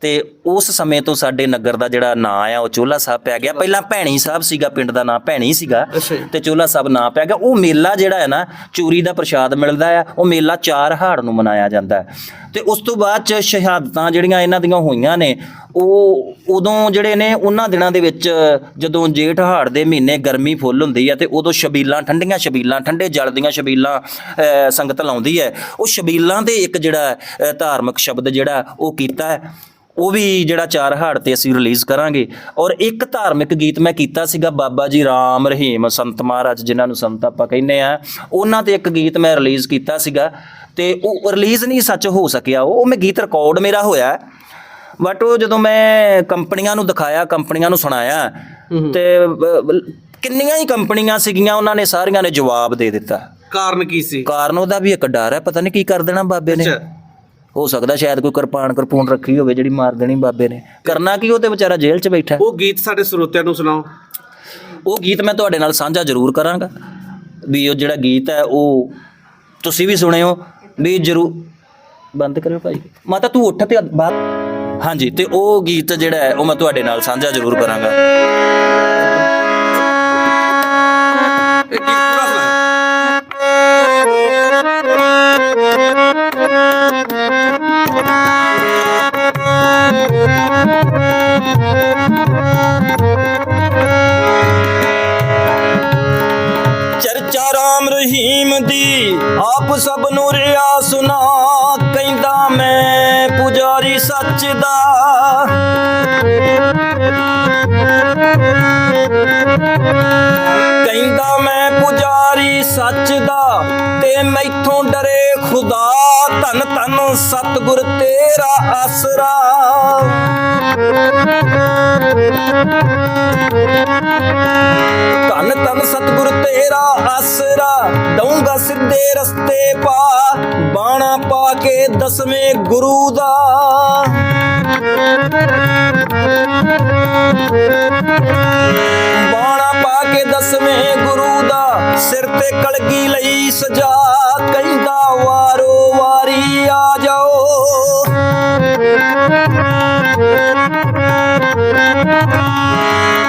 ਤੇ ਉਸ ਸਮੇਂ ਤੋਂ ਸਾਡੇ ਨਗਰ ਦਾ ਜਿਹੜਾ ਨਾਂ ਆ ਉਹ ਚੋਲਾ ਸਾਹਿਬ ਪੈ ਗਿਆ। ਪਹਿਲਾਂ ਭੈਣੀ ਸਾਹਿਬ ਸੀਗਾ ਪਿੰਡ ਦਾ ਨਾਂ ਭੈਣੀ ਸੀਗਾ। ਤੇ ਚੋਲਾ ਸਾਹਿਬ ਨਾਂ ਪੈ ਗਿਆ। ਉਹ ਮੇਲਾ ਜਿਹੜਾ ਹੈ ਨਾ ਚੂਰੀ ਦਾ ਪ੍ਰਸ਼ਾਦ ਮਿਲਦਾ ਆ ਉਹ ਮੇਲਾ ਚਾਰ ਹਾੜ ਨੂੰ ਮਨਾਇਆ ਜਾਂਦਾ ਹੈ। ਤੇ ਉਸ ਤੋਂ ਬਾਅਦ ਚ ਸ਼ਹਾਦਤਾਂ ਜਿਹੜੀਆਂ ਇਹਨਾਂ ਦੀਆਂ ਹੋਈਆਂ ਨੇ ਉਹ ਉਦੋਂ ਜਿਹੜੇ ਨੇ ਉਹਨਾਂ ਦਿਨਾਂ ਦੇ ਵਿੱਚ ਜਦੋਂ ਜੇਠ ਹਾੜ ਦੇ ਮਹੀਨੇ ਗਰਮੀ ਫੁੱਲ ਹੁੰਦੀ ਹੈ ਤੇ ਉਦੋਂ ਛਬੀਲਾਂ ਠੰਡੀਆਂ ਛਬੀਲਾਂ ਠੰਡੇ ਜਲ ਦੀਆਂ ਅਹ, ਸੰਗਤ ਲਾਉਂਦੀ ਹੈ। ਉਹ ਛਬੀਲਾਂ ਦੇ ਇੱਕ ਜਿਹੜਾ ਧਾਰਮਿਕ ਸ਼ਬਦ ਜਿਹੜਾ ਉਹ ਕੀਤਾ ਹੈ। ਉਹ ਵੀ ਜਿਹੜਾ ਚਾਰ ਹਾੜ ਤੇ ਅਸੀਂ ਰਿਲੀਜ਼ ਕਰਾਂਗੇ। ਔਰ ਇੱਕ ਧਾਰਮਿਕ ਗੀਤ ਮੈਂ ਕੀਤਾ ਸੀਗਾ ਬਾਬਾ ਜੀ ਰਾਮ ਰਹੀਮ ਸੰਤ ਮਹਾਰਾਜ ਜਿਨ੍ਹਾਂ ਨੂੰ ਸੰਤ ਆਪਾਂ ਕਹਿੰਦੇ ਆ। ਉਹਨਾਂ ਤੇ ਇੱਕ ਗੀਤ ਮੈਂ ਰਿਲੀਜ਼ ਕੀਤਾ ਸੀਗਾ ਤੇ ਉਹ ਰਿਲੀਜ਼ ਨਹੀਂ ਸੱਚ ਹੋ ਸਕਿਆ। ਉਹ ਮੈਂ ਗੀਤ ਰਿਕਾਰਡ ਮੇਰਾ ਹੋਇਆ। ਬਟ ਉਹ ਜਦੋਂ ਮੈਂ ਕੰਪਨੀਆਂ ਨੂੰ ਦਿਖਾਇਆ ਕੰਪਨੀਆਂ ਨੂੰ ਸੁਣਾਇਆ ਤੇ ਕਿੰਨੀਆਂ ਹੀ ਕੰਪਨੀਆਂ ਸੀਗੀਆਂ ਉਹਨਾਂ ਨੇ ਸਾਰੀਆਂ ਨੇ ਜਵਾਬ ਦੇ ਦਿੱਤਾ। ਕਾਰਨ ਕੀ ਸੀ? ਕਾਰਨ ਉਹਦਾ ਵੀ ਇੱਕ ਡਰ ਹੈ ਪਤਾ ਨਹੀਂ ਕੀ ਕਰ ਦੇਣਾ ਬਾਬੇ ਨੇ। ਹੋ ਸਕਦਾ ਸ਼ਾਇਦ ਕੋਈ ਕਿਰਪਾਨ ਕਿਰਪੂਨ ਰੱਖੀ ਹੋਵੇ ਜਿਹੜੀ ਮਾਰ ਦੇਣੀ ਬਾਬੇ ਨੇ। ਕਰਨਾ ਕੀ ਉਹ ਤੇ ਵਿਚਾਰਾ ਜੇਲ੍ਹ 'ਚ ਬੈਠਾ? ਉਹ ਗੀਤ ਸਾਡੇ ਸਰੋਤਿਆਂ ਨੂੰ ਸੁਣਾਓ। ਉਹ ਗੀਤ ਮੈਂ ਤੁਹਾਡੇ ਨਾਲ ਸਾਂਝਾ ਜ਼ਰੂਰ ਕਰਾਂਗਾ। ਵੀ ਉਹ ਜਿਹੜਾ ਗੀਤ ਹੈ ਉਹ ਤੁਸੀਂ ਵੀ ਸੁਣਿਓ। ਵੀ ਜ਼ਰੂਰ ਬੰਦ ਕਰਿਓ ਭਾਈ। ਮਾਤਾ ਤੂੰ ਉੱਠ ਤੇ ਬਾਅਦ ਹਾਂਜੀ ਤੇ ਉਹ ਗੀਤ ਜਿਹੜਾ ਹੈ ਉਹ ਮੈਂ ਤੁਹਾਡੇ ਨਾਲ ਸਾਂਝਾ ਜ਼ਰੂਰ ਕਰਾਂਗਾ। ਇਹ ਗੀਤ ਪੂਰਾ ਸੁਣਾਓ। ਚਰਚਾ ਰਾਮ ਰਹੀਮ ਦੀ ਆਪ ਸਭ ਨੂੰ ਰਿਆ ਸੁਨਾ ਕਹਿੰਦਾ ਮੈਂ ਪੁਜਾਰੀ ਸੱਚ ਦਾ। ਕਹਿੰਦਾ ਮੈਂ ਪੁਜਾਰੀ ਸੱਚ ਦਾ, ਤੇ ਮੈਥੋਂ ਡਰੇ ਖੁਦਾ ਧੰਨ ਧੰਨ ਸਤਿਗੁਰ ਤੇਰਾ ਆਸਰਾ। ਧੰਨ ਧੰਨ ਸਤਿਗੁਰ ਤੇਰਾ ਆਸਰਾ ਦਊਂਗਾ ਸਿੱਧੇ ਰਸਤੇ ਪਾ, ਬਾਣਾ ਪਾ ਕੇ ਦਸਵੇਂ ਗੁਰੂ ਦਾ। ਬਾਣਾ ਪਾ ਕੇ ਦਸਵੇਂ ਗੁਰੂ ਦਾ ਸਿਰ ਤੇ ਕਲਗੀ ਲਈ ਸਜਾ ਕਹਿੰਦਾ, ਵਾਰੋ ਵਾਰੀ ਆ ਜਾਓ।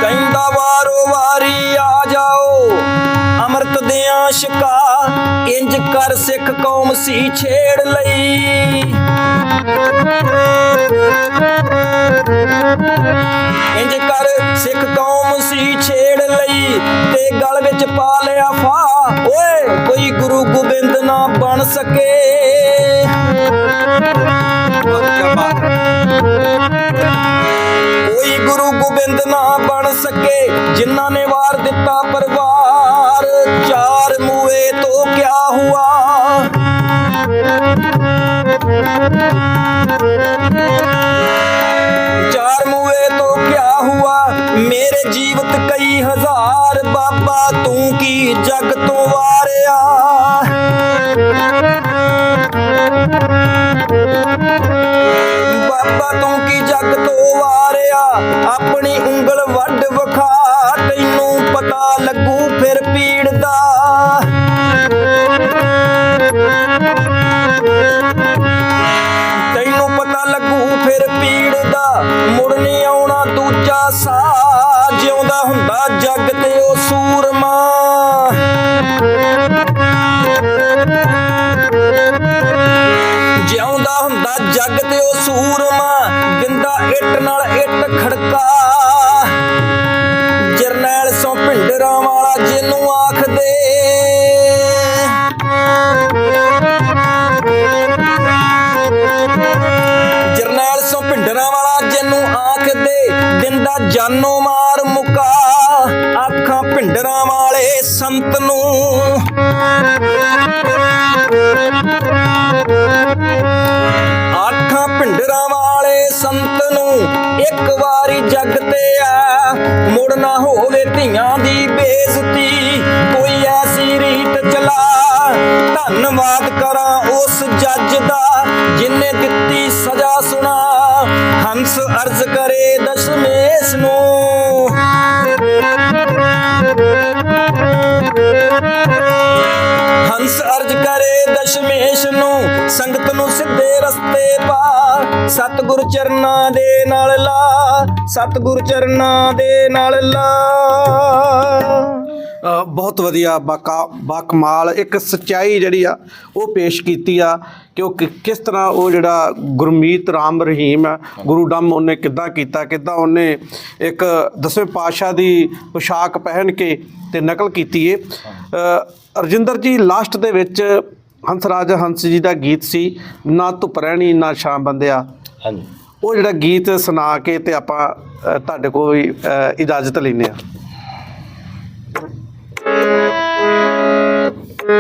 ਕਹਿੰਦਾ, ਵਾਰੋ ਵਾਰੀ ਆ ਜਾਓ। ਅੰਮ੍ਰਿਤ ਦੇ ਆਸ਼ਿਕਾ ਇੰਜ ਕਰ ਸਿੱਖ ਕੌਮ ਸੀ ਛੇੜ ਲਈ। ਇੰਜ ਕਰ ਸਿੱਖ ਕੌਮ ਸੀ ਛੇੜ ਲਈ ਤੇ ਗਲ ਵਿੱਚ ਪਾ ਲਿਆ ਫਾ ਓਏ, ਕੋਈ ਗੁਰੂ ਗੋਬਿੰਦ ਨਾ ਬਣ ਸਕੇ। ਕੀ ਕੋਈ ਗੁਰੂ ਗੋਬਿੰਦ ਨਾ ਬਣ ਸਕੇ, ਜਿਨ੍ਹਾਂ ਨੇ ਵਾਰ ਦਿੱਤਾ ਪਰਿਵਾਰ। ਚਾਰ ਮੂਏ ਤੋਂ ਕਿਆ ਹੁਆ? ਚਾਰ ਮੂਏ ਤੋਂ ਕਿਆ ਹੁਆ? ਮੇਰੇ ਜੀਵਤ ਕਈ ਹਜ਼ਾਰ ਬਾਬਾ, ਤੂੰ ਕੀ ਜਗ ਤੋਂ ਵਾਰਿਆ? ਬਾਬਾ, ਤੂੰ ਕੀ ਜਗ ਤੋਂ ਵਾਰਿਆ? ਆਪਣੀ ਉਂਗਲ ਵੱਡ ਮੁੜ ਨਹੀਂ ਆਉਣਾ ਦੂਜਾ ਸਾਹ। ਜਿਉਂਦਾ ਹੁੰਦਾ ਜੱਗ ਤੇ ਉਹ ਸੂਰਮਾ। ਜਿਉਂਦਾ ਹੁੰਦਾ ਜੱਗ ਤੇ ਉਹ ਸੂਰਮਾ। ਦਿੰਦਾ ਇੱਟ ਨਾਲ ਇੱਟ ਖੜਕਾ। ਜਰਨੈਲ ਸੋ ਭਿੰਡਰਾਂ ਵਾਲਾ ਜਿਹਨੂੰ ਆਖਦੇ ਵਾਲਾ ਜਿਹਨੂੰ ਆਖਦੇ, ਦਿੰਦਾ ਜਾਨੋ ਮਾਰ ਮੁਕਾ। ਆਖਾਂ, ਭਿੰਡਰਾਂ ਵਾਲੇ ਸੰਤ ਨੂੰ। ਆਖਾਂ, ਭਿੰਡਰਾਂ ਵਾਲੇ ਸੰਤ ਨੂੰ ਇੱਕ ਵਾਰੀ ਜੱਗ ਤੇ ਆ। ਮੁੜ ਨਾ ਹੋਵੇ ਧੀਆਂ ਦੀ ਬੇਇੱਜ਼ਤੀ। ਕੋਈ ਐਸੀ ਰੀਤ ਚਲਾ ਧੰਨਵਾਦ ਕਰਾਂ ਉਸ ਜੱਜ ਦਾ, ਜਿਨੇ ਦਿੱਤੀ ਸਜ਼ਾ ਸੁਣਾ। ਹੰਸ ਅਰਜ਼ ਕਰੇ ਦਸ਼ਮੇਸ਼ ਨੂੰ। ਹੰਸ ਅਰਜ ਕਰੇ ਦਸ਼ਮੇਸ਼ ਨੂੰ, ਸੰਗਤ ਨੂੰ ਸਿੱਧੇ ਰਸਤੇ ਪਾ ਸਤਿਗੁਰ ਚਰਨਾਂ ਦੇ ਨਾਲ ਲਾ, ਸਤਿਗੁਰ ਚਰਨਾਂ ਦੇ ਨਾਲ ਲਾ। ਬਹੁਤ ਵਧੀਆ ਬਾਕਾ ਬਾਕਮਾਲ ਇੱਕ ਸਚਾਈ ਜਿਹੜੀ ਆ ਉਹ ਪੇਸ਼ ਕੀਤੀ ਆ ਕਿ ਉਹ ਕਿ- ਕਿਸ ਤਰ੍ਹਾਂ ਉਹ ਜਿਹੜਾ ਗੁਰਮੀਤ ਰਾਮ ਰਹੀਮ ਹੈ ਗੁਰੂ ਡੰਮ ਉਹਨੇ ਕਿੱਦਾਂ ਕੀਤਾ ਕਿੱਦਾਂ ਉਹਨੇ ਇੱਕ ਦਸਵੇਂ ਪਾਤਸ਼ਾਹ ਦੀ ਪੋਸ਼ਾਕ ਪਹਿਨ ਕੇ ਤੇ ਨਕਲ ਕੀਤੀ ਏ। ਅ, ਰਜਿੰਦਰ ਜੀ ਲਾਸਟ ਦੇ ਵਿੱਚ ਹੰਸਰਾਜ ਹੰਸ ਜੀ ਦਾ ਗੀਤ ਸੀ ਨਾ ਧੁੱਪ ਰਹਿਣੀ ਨਾ ਛਾਂ ਬੰਦਿਆ। ਹਾਂਜੀ। ਉਹ ਜਿਹੜਾ ਗੀਤ ਸੁਣਾ ਕੇ ਤੇ ਆਪਾਂ ਅ, ਤੁਹਾਡੇ ਕੋਲ ਵੀ, ਅ, ਇਜਾਜ਼ਤ ਲੈਨੇ ਆ। ਨਾ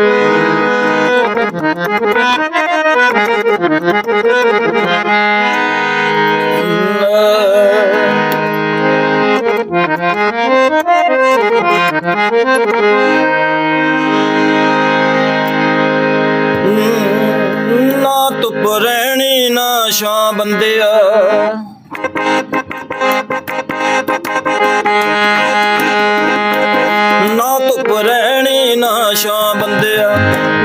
ਧੁੱਪ ਰਹਿਣੀ ਨਾ ਛਾਂ ਬੰਦਿਆ। ਨਾ ਧੁੱਪ ਰਹਿਣੀ ਨਾ ਛਾਂ ਬੰਦਿਆ,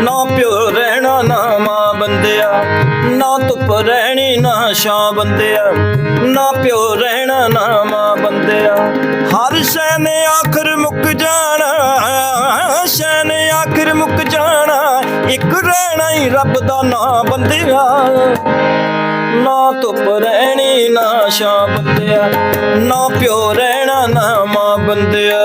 ਨਾ ਪਿਓ ਰਹਿਣਾ, ਨਾ ਮਾਂ ਬੰਦਿਆ, ਨਾ ਧੁੱਪ ਰਹਿਣੀ, ਨਾ ਛਾਂ ਬੰਦਿਆ, ਨਾ ਪਿਓ ਰਹਿਣਾ, ਨਾ ਮਾਂ ਬੰਦਿਆ। ਹਰ ਸ਼ੈ ਨੇ ਆਖਰ ਮੁੱਕ ਜਾਣਾ ਸ਼ੈ ਨੇ ਆਖਰ ਮੁੱਕ ਜਾਣਾ, ਇੱਕ ਰਹਿਣਾ ਹੀ ਰੱਬ ਦਾ ਨਾਂ ਬੰਦਿਆ। ਨਾ ਧੁੱਪ ਰਹਿਣੀ, ਨਾ ਛਾਂ ਬੰਦਿਆ, ਨਾ ਪਿਓ ਰਹਿਣਾ, ਨਾ ਮਾਂ ਬੰਦਿਆ।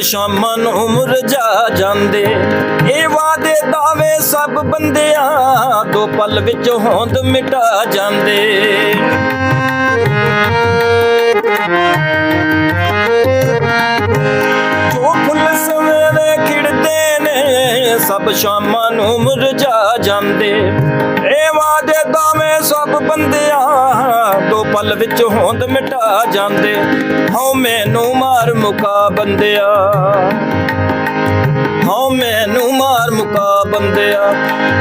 ਸਭ ਸ਼ਾਮਾਂ ਨੂੰ ਮੁਰਝਾ ਜਾਂਦੇ। ਇਹ ਵਾਦੇ ਦਾਵੇ ਸਭ ਬੰਦਿਆਂ ਦੋ ਪਲ ਵਿੱਚ ਹੋਂਦ ਮਿਟਾ ਜਾਂਦੇ। ਸਭ ਸ਼ਾਮਾਂ ਨੂੰ ਮੁਰਝਾ ਜਾਂਦੇ। ਇਹ ਵਾਦੇ ਦਾਵੇਂ ਸਭ ਬੰਦਿਆਂ ਦੋ ਪਲ ਵਿੱਚ ਹੋਂਦ ਮਿਟਾ ਜਾਂਦੇ। ਹਉ ਮੈਨੂੰ ਮਾਰ ਮੁਕਾ ਬੰਦਿਆ। ਹਉ ਮੈਨੂੰ ਮਾਰ ਮੁਕਾ ਬੰਦਿਆ।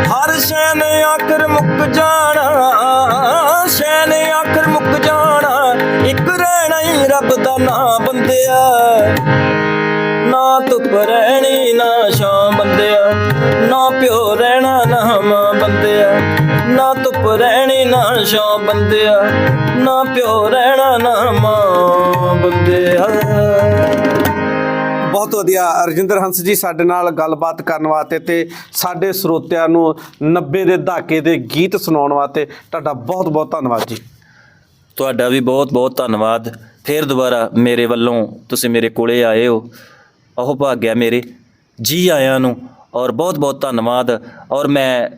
ਹਰ ਸ਼ੈ ਨੇ ਆਖਰ ਮੁੱਕ ਜਾਣਾ ਸ਼ੈ ਨੇ ਆਖਰ ਮੁੱਕ ਜਾਣਾ। ਇੱਕ ਰਹਿਣਾ ਹੀ ਰੱਬ ਦਾ ਨਾਂ ਬੰਦਿਆ। ਨਾ ਧੁੱਪ ਰਹਿਣੀ ਨਾ ਛਾਂ ਬੰਦਿਆ। ਨਾ ਪਿਓ ਰਹਿਣਾ ਨਾ ਮਾਂ ਬੰਦਿਆ। ਨਾ ਧੁੱਪ ਰਹਿਣੀ ਨਾ ਛਾਂ ਬੰਦਿਆ। ਨਾ ਪਿਓ ਰਹਿਣਾ ਨਾ ਮਾਂ ਬੰਦਿਆ। ਬਹੁਤ ਵਧੀਆ। ਰਜਿੰਦਰ ਹੰਸ ਜੀ ਸਾਡੇ ਨਾਲ ਗੱਲਬਾਤ ਕਰਨ ਵਾਸਤੇ ਤੇ ਸਾਡੇ ਸਰੋਤਿਆਂ ਨੂੰ 90 ਦੇ ਦਹਾਕੇ ਦੇ ਗੀਤ ਸੁਣਾਉਣ ਵਾਸਤੇ ਤੁਹਾਡਾ ਬਹੁਤ ਬਹੁਤ ਧੰਨਵਾਦ ਜੀ। ਤੁਹਾਡਾ ਵੀ ਬਹੁਤ ਬਹੁਤ ਧੰਨਵਾਦ। ਫਿਰ ਦੁਬਾਰਾ ਮੇਰੇ ਵੱਲੋਂ ਤੁਸੀਂ ਮੇਰੇ ਕੋਲੇ ਆਏ ਹੋ। ਉਹ ਭਾਗਿਆ ਮੇਰੇ। ਜੀ ਆਇਆਂ ਨੂੰ ਔਰ ਬਹੁਤ ਬਹੁਤ ਧੰਨਵਾਦ। ਔਰ ਮੈਂ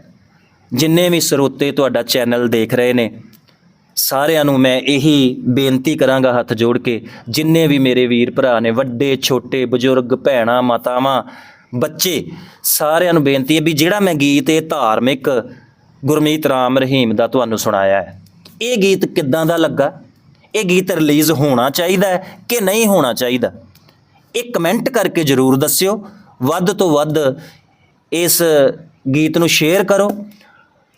ਜਿੰਨੇ ਵੀ ਸਰੋਤੇ ਤੁਹਾਡਾ ਚੈਨਲ ਦੇਖ ਰਹੇ ਨੇ, ਸਾਰਿਆਂ ਨੂੰ ਮੈਂ ਇਹੀ ਬੇਨਤੀ ਕਰਾਂਗਾ ਹੱਥ ਜੋੜ ਕੇ, ਜਿੰਨੇ ਵੀ ਮੇਰੇ ਵੀਰ ਭਰਾ ਨੇ, ਵੱਡੇ, ਛੋਟੇ, ਬਜ਼ੁਰਗ, ਭੈਣਾਂ, ਮਾਤਾਵਾਂ, ਬੱਚੇ, ਸਾਰਿਆਂ ਨੂੰ ਬੇਨਤੀ ਹੈ ਵੀ ਜਿਹੜਾ ਮੈਂ ਗੀਤ ਇਹ ਧਾਰਮਿਕ ਗੁਰਮੀਤ ਰਾਮ ਰਹੀਮ ਦਾ ਤੁਹਾਨੂੰ ਸੁਣਾਇਆ ਹੈ, ਇਹ ਗੀਤ ਕਿੱਦਾਂ ਦਾ ਲੱਗਾ? ਇਹ ਗੀਤ ਰਿਲੀਜ਼ ਹੋਣਾ ਚਾਹੀਦਾ ਕਿ ਨਹੀਂ ਹੋਣਾ ਚਾਹੀਦਾ? ਇਹ ਕਮੈਂਟ ਕਰਕੇ ਜਰੂਰ ਦੱਸਿਓ। ਵੱਧ ਤੋਂ ਵੱਧ ਇਸ ਗੀਤ ਨੂੰ ਸ਼ੇਅਰ ਕਰੋ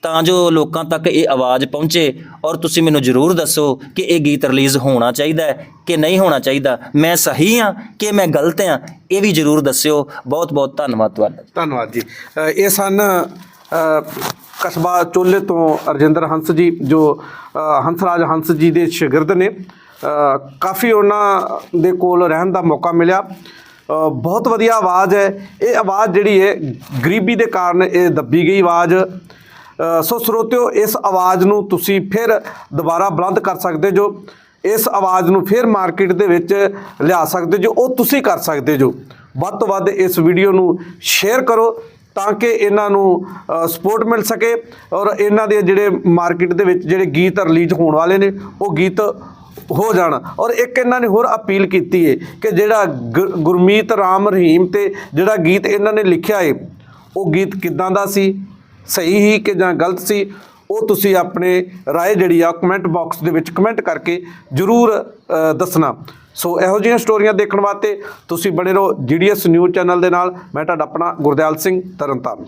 ਤਾਂ ਜੋ ਲੋਕਾਂ ਤੱਕ ਇਹ ਆਵਾਜ਼ ਪਹੁੰਚੇ ਔਰ ਤੁਸੀਂ ਮੈਨੂੰ ਜਰੂਰ ਦੱਸੋ ਕਿ ਇਹ ਗੀਤ ਰਿਲੀਜ਼ ਹੋਣਾ ਚਾਹੀਦਾ ਹੈ ਕਿ ਨਹੀਂ ਹੋਣਾ ਚਾਹੀਦਾ। ਮੈਂ ਸਹੀ ਹਾਂ ਕਿ ਮੈਂ ਗਲਤ ਹਾਂ? ਇਹ ਵੀ ਜਰੂਰ ਦੱਸਿਓ। ਬਹੁਤ ਬਹੁਤ ਧੰਨਵਾਦ ਤੁਹਾਡਾ। ਧੰਨਵਾਦ ਜੀ। ਇਹ ਸਨ ਕਸਬਾ ਚੋਲੇ ਤੋਂ ਰਜਿੰਦਰ ਹੰਸ ਜੀ ਜੋ ਅ, ਹੰਸਰਾਜ ਹੰਸ ਜੀ ਦੇ ਸ਼ਾਗਿਰਦ ਨੇ। ਕਾਫੀ ਉਹਨਾਂ ਦੇ ਕੋਲ ਰਹਿਣ ਦਾ ਮੌਕਾ ਮਿਲਿਆ। ਬਹੁਤ ਵਧੀਆ ਆਵਾਜ਼ ਹੈ। ਇਹ ਆਵਾਜ਼ ਜਿਹੜੀ ਹੈ, ਗਰੀਬੀ ਦੇ ਕਾਰਨ ਇਹ ਦੱਬੀ ਗਈ ਆਵਾਜ਼। ਸੋ ਸਰੋਤਿਓ, ਇਸ ਆਵਾਜ਼ ਨੂੰ ਤੁਸੀਂ ਫਿਰ ਦੁਬਾਰਾ ਬੁਲੰਦ ਕਰ ਸਕਦੇ ਜੋ, ਇਸ ਆਵਾਜ਼ ਨੂੰ ਫਿਰ ਮਾਰਕੀਟ ਦੇ ਵਿੱਚ ਲਿਆ ਸਕਦੇ ਜੋ, ਉਹ ਤੁਸੀਂ ਕਰ ਸਕਦੇ ਜੋ। ਵੱਧ ਤੋਂ ਵੱਧ ਇਸ ਵੀਡੀਓ ਨੂੰ ਸ਼ੇਅਰ ਕਰੋ ਤਾਂ ਕਿ ਇਹਨਾਂ ਨੂੰ ਸਪੋਰਟ ਮਿਲ ਸਕੇ ਔਰ ਇਹਨਾਂ ਦੇ ਜਿਹੜੇ ਮਾਰਕੀਟ ਦੇ ਵਿੱਚ ਜਿਹੜੇ ਗੀਤ ਰਿਲੀਜ਼ ਹੋਣ ਵਾਲੇ ਨੇ, ਉਹ ਗੀਤ ਹੋ ਜਾਣ। ਔਰ ਇੱਕ ਇਹਨਾਂ ਨੇ ਹੋਰ ਅਪੀਲ ਕੀਤੀ ਹੈ ਕਿ ਜਿਹੜਾ ਗੁਰ- ਗੁਰਮੀਤ ਰਾਮ ਰਹੀਮ ਤੇ ਜਿਹੜਾ ਗੀਤ ਇਹਨਾਂ ਨੇ ਲਿਖਿਆ ਹੈ ਉਹ ਗੀਤ ਕਿੱਦਾਂ ਦਾ ਸੀ? ਸਹੀ ਹੀ ਕਿ ਜਾਂ ਗਲਤ ਸੀ? ਉਹ ਤੁਸੀਂ ਆਪਣੇ ਰਾਏ ਜਿਹੜੀ ਆ ਕਮੈਂਟ ਬਾਕਸ ਦੇ ਵਿੱਚ ਕਮੈਂਟ ਕਰਕੇ ਜਰੂਰ ਦੱਸਣਾ। ਸੋ ਇਹੋ ਜਿਹੀਆਂ ਸਟੋਰੀਆਂ ਦੇਖਣ ਵਾਸਤੇ ਤੁਸੀਂ ਬਣੇ ਰਹੋ ਜੀਡੀਐਸ ਨਿਊਜ਼ ਚੈਨਲ ਦੇ ਨਾਲ। ਮੈਂ ਤੁਹਾਡਾ ਆਪਣਾ ਗੁਰਦਿਆਲ ਸਿੰਘ ਤਰਨਤਾਰਨ।